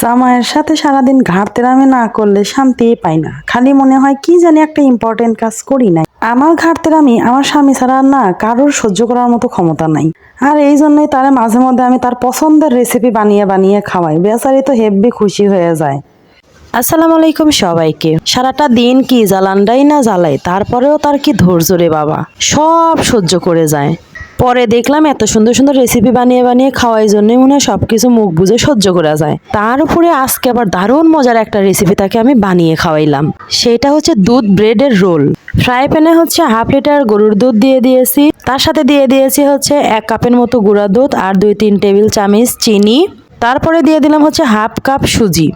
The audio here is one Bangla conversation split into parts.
জামাইয়ের সাথে সারাদিন ঘাটতেরামি না করলে শান্তি পাই না। খালি মনে হয় কি জানি একটা ইম্পর্টেন্ট কাজ করি নাই। আমার ঘাটতেরামি আমার স্বামী ছাড়া না, কারোর সহ্য করার মতো ক্ষমতা নাই। আর এই জন্যই তারা মাঝে মধ্যে আমি তার পছন্দের রেসিপি বানিয়ে বানিয়ে খাওয়াই। বেচারি তো হেব্বি খুশি হয়ে যায়। আসসালামু আলাইকুম সবাইকে। সারাটা দিন কি জ্বালানটাই না জ্বালাই তারপরেও তার কি ধৈর্য রে বাবা? সব সহ্য করে যায়। পরে দেখলাম এত সুন্দর সুন্দর রেসিপি বানিয়ে বানিয়ে খাওয়াই জন্যই মনে হয় সবকিছু মুখ বুঝে সহ্য করা যায়। তার উপরে আজকে আবার দারুণ মজার একটা রেসিপি তাকে আমি বানিয়ে খাওয়াইলাম। সেটা হচ্ছে দুধ ব্রেডের রোল ফ্রাই প্যানে হচ্ছে হাফ লিটার গরুর দুধ দিয়ে দিয়েছি। তার সাথে দিয়ে দিয়েছি হচ্ছে এক কাপের মতো গুঁড়া দুধ আর দুই তিন টেবিল চামচ চিনি। তারপরে দিয়ে দিলাম হচ্ছে হাফ কাপ সুজি।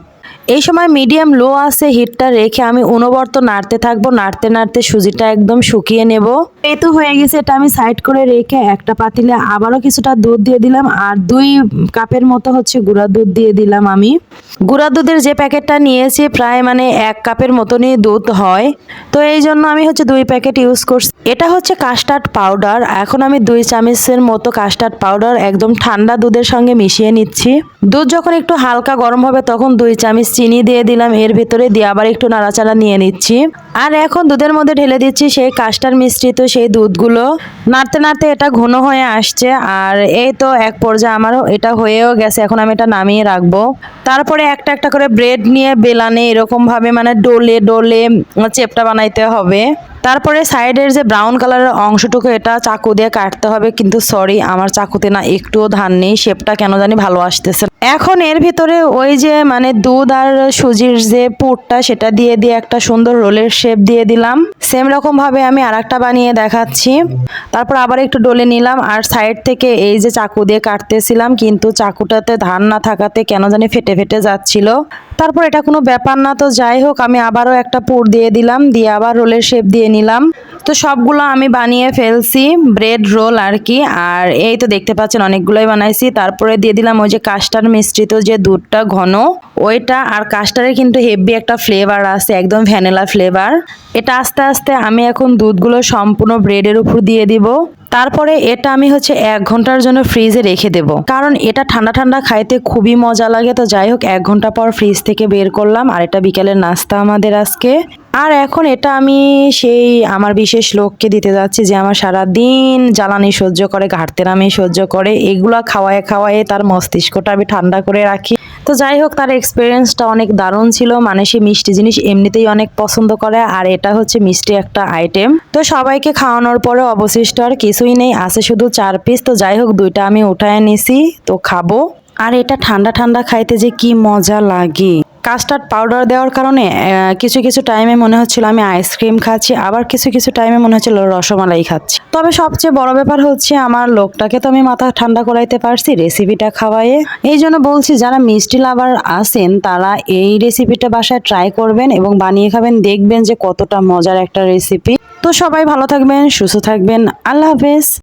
এই সময় মিডিয়াম লো আছে হিটটা রেখে আমি অনবরত নাড়তে থাকব, নাড়তে নাড়তে সুজিটা একদম শুকিয়ে নেব। এই তো হয়ে গেছে, এটা আমি সাইড করে রেখে একটা পাতিলে আবারও কিছুটা দুধ দিয়ে দিলাম আর দুই কাপের মতো হচ্ছে গুঁড়া দুধ দিয়ে দিলাম আমি। গুঁড়া দুধের যে প্যাকেটটা নিয়েছি প্রায় মানে এক কাপের মতনই দুধ হয়। তো এই জন্য আমি হচ্ছে দুই প্যাকেট ইউজ করছি। এটা হচ্ছে কাস্টার্ড পাউডার এখন আমি দুই চামচের মতো কাস্টার্ড পাউডার একদম ঠান্ডা দুধের সঙ্গে মিশিয়ে নিচ্ছি। দুধ যখন একটু হালকা গরম হবে তখন দুই চামচ চিনি দিয়ে দিলাম, এর ভেতরে দিয়ে আবার একটু নাড়াচাড়া নিয়ে নিচ্ছি। আর এখন দুধের মধ্যে ঢেলে দিচ্ছি সেই কাস্টার মিশ্রিত সেই দুধগুলো। নাড়তে নাড়তে এটা ঘন হয়ে আসছে, আর এই তো এক পর্যায়ে আমারও এটা হয়েও গেছে, এখন আমি এটা নামিয়ে রাখব। তারপরে একটা একটা করে ব্রেড নিয়ে বেলানে এরকম ভাবে মানে ডোলে ডোলে চেপটা বানাইতে হবে। তারপরে সাইডের যে ব্রাউন কালারের অংশটুকু, এটা চাকু দিয়ে কাটতে হবে, কিন্তু সরি, আমার চাকুতে না একটুও ধান নেই, শেপটা কেন জানি ভালো আসতেছে এখন এর ভিতরে ওই যে মানে দুধ আর সুজির যে পুরটা, সেটা দিয়ে দিয়ে একটা সুন্দর রোলের শেপ দিয়ে দিলাম। সেম রকম ভাবে আমি আরেকটা বানিয়ে দেখাচ্ছি। তারপর আবার একটু ডলে নিলাম, আর সাইড থেকে এই যে চাকু দিয়ে কাটতেছিলাম, কিন্তু চাকুটাতে ধান না থাকাতে কেন জানি ফেটে ফেটে যাচ্ছিল। তারপর এটা কোনো ব্যাপার না, তো যাই হোক, আমি আবারও একটা পুর দিয়ে দিলাম, দিয়ে আবার রোলের শেপ দিয়ে নিলাম। তো সবগুলো আমি বানিয়ে ফেলছি ব্রেড রোল আর কি, আর এই তো দেখতে পাচ্ছেন অনেকগুলোই বানাইছি। তারপরে দিয়ে দিলাম ওই যে কাস্টার মিশ্রিত যে দুধটা ঘন, ওইটা, আর কাস্টারের কিন্তু হেভি একটা ফ্লেভার আছে, একদম ভ্যানিলা ফ্লেভার এটা আস্তে আস্তে আমি এখন দুধগুলো সম্পূর্ণ ব্রেডের উপর দিয়ে দিব। তারপরে এটা আমি হচ্ছে এক ঘণ্টার জন্য ফ্রিজে রেখে দেব। কারণ এটা ঠান্ডা ঠান্ডা খাইতে খুবই মজা লাগে, তো যাই হোক, এক ঘণ্টা পর ফ্রিজ থেকে বের করলাম, আর এটা বিকেলের নাস্তা আমাদের আজকে। আর এখন এটা আমি সেই আমার বিশেষ লোককে দিতে যাচ্ছি যে আমার সারা দিন জ্বালানি সহ্য করে ঘাটতেরামি সহ্য করে, এগুলা খাওয়ায় খাওয়ায় তার মস্তিষ্কটা আমি ঠান্ডা করে রাখি। তো যাই হোক, তার এক্সপিরিয়েন্সটা অনেক দারুণ ছিল মানে সে মিষ্টি জিনিস এমনিতেই অনেক পছন্দ করে, আর এটা হচ্ছে মিষ্টি একটা আইটেম তো সবাইকে খাওয়ানোর পরে অবশিষ্ট আর কিছুই নেই, আছে শুধু চার পিস তো যাই হোক, দুইটা আমি উঠায় নিছি, তো খাব। আর এটা ঠান্ডা ঠান্ডা খাইতে যে কি মজা লাগে। কাস্টার্ড পাউডার দেওয়ার কারণে কিছু কিছু টাইমে মনে হচ্ছিল আমি আইসক্রিম খাচ্ছি, আবার কিছু কিছু টাইমে মনে হচ্ছিল রসমালাই খাচ্ছি। তবে সবচেয়ে বড় ব্যাপার হচ্ছে আমার লোকটাকে তো আমি মাথা ঠান্ডা করাইতে পারছি রেসিপিটা খাওয়াইয়ে। এই জন্য বলছি, যারা মিষ্টি লাভার আছেন, তারা এই রেসিপিটা বাসায় ট্রাই করবেন এবং বানিয়ে খাবেন, দেখবেন যে কতটা মজার একটা রেসিপি। তো সবাই ভালো থাকবেন, সুস্থ থাকবেন, আল্লাহ হাফেজ।